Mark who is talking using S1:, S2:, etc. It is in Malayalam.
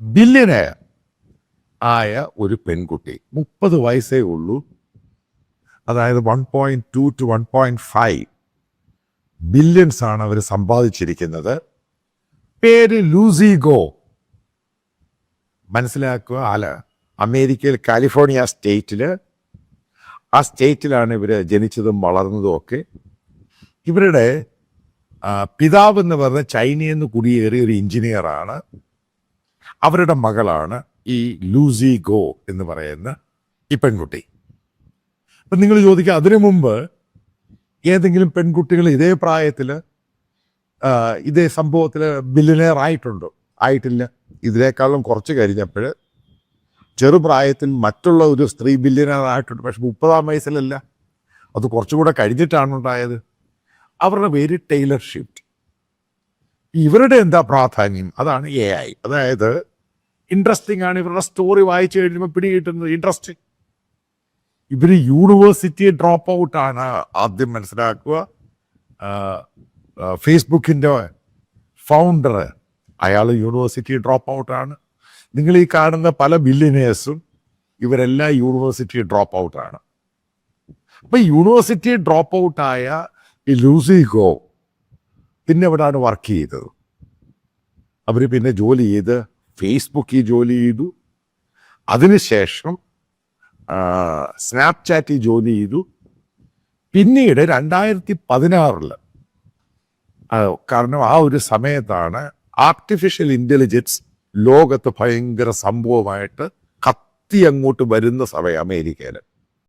S1: ബില്യനയർ ആയ ഒരു പെൺകുട്ടി മുപ്പത് വയസ്സേ ഉള്ളൂ. അതായത് one point two two one point five billions ആണ് അവർ സമ്പാദിച്ചിരിക്കുന്നത്. പേര് ലൂസി ഗോ മനസ്സിലാക്കുക ആല അമേരിക്കയിൽ കാലിഫോർണിയ സ്റ്റേറ്റിൽ ആ സ്റ്റേറ്റിലാണ് ഇവർ ജനിച്ചതും വളർന്നതും ഒക്കെ. ഇവരുടെ പിതാവ് എന്ന് പറഞ്ഞ ചൈനയിൽ നിന്ന് കുടിയേറിയ ഒരു എഞ്ചിനീയറാണ്. അവരുടെ മകളാണ് ഈ ലൂസി ഗോ എന്ന് പറയുന്ന ഈ പെൺകുട്ടി. അപ്പം നിങ്ങൾ ചോദിക്കുക അതിനു മുമ്പ് ഏതെങ്കിലും പെൺകുട്ടികൾ ഇതേ പ്രായത്തിൽ ഇതേ സംഭവത്തിൽ ബില്ലിനെയർ ആയിട്ടുണ്ടോ? ആയിട്ടില്ല. ഇതിനേക്കാളും കുറച്ച് കഴിഞ്ഞപ്പോൾ ചെറുപ്രായത്തിൽ മറ്റുള്ള ഒരു സ്ത്രീ ബില്ലിനായിട്ടുണ്ട് പക്ഷെ മുപ്പതാം വയസ്സിലല്ല. അത് കുറച്ചുകൂടെ കഴിഞ്ഞിട്ടാണ് ഉണ്ടായത്. അവരുടെ പേര് ടൈലർ ഷിഫ്റ്റ് ഇവരുടെ എന്താ പ്രാധാന്യം? അതാണ് എ ഐ അതായത് ഇൻട്രസ്റ്റിംഗ് ആണ് ഇവരുടെ സ്റ്റോറി വായിച്ചു കഴിയുമ്പോൾ പിടികിട്ടുന്നത് ഇൻട്രസ്റ്റിംഗ് ഇവർ യൂണിവേഴ്സിറ്റി ഡ്രോപ്പ് ഔട്ട് ആണ് ആദ്യം മനസ്സിലാക്കുക. ഫേസ്ബുക്കിന്റെ ഫൗണ്ടർ അയാൾ യൂണിവേഴ്സിറ്റി ഡ്രോപ്പ് ഔട്ടാണ് നിങ്ങൾ ഈ കാണുന്ന പല ബില്ലിനേഴ്സും ഇവരെല്ലാം യൂണിവേഴ്സിറ്റി ഡ്രോപ്പ് ഔട്ടാണ് അപ്പം യൂണിവേഴ്സിറ്റി ഡ്രോപ്പ് ഔട്ടായ ലൂസി ഗോ പിന്നെ എവിടെയാണ് വർക്ക് ചെയ്തത്? അവർ പിന്നെ ജോലി ചെയ്ത് ഫേസ്ബുക്കിൽ ജോലി ചെയ്തു. അതിനുശേഷം സ്നാപ്ചാറ്റിൽ ജോലി ചെയ്തു. പിന്നീട് രണ്ടായിരത്തി പതിനാറിൽ കാരണം ആ ഒരു സമയത്താണ് ആർട്ടിഫിഷ്യൽ ഇന്റലിജൻസ് ലോകത്ത് ഭയങ്കര സംഭവമായിട്ട് കത്തി അങ്ങോട്ട് വരുന്ന സമയം അമേരിക്കയിൽ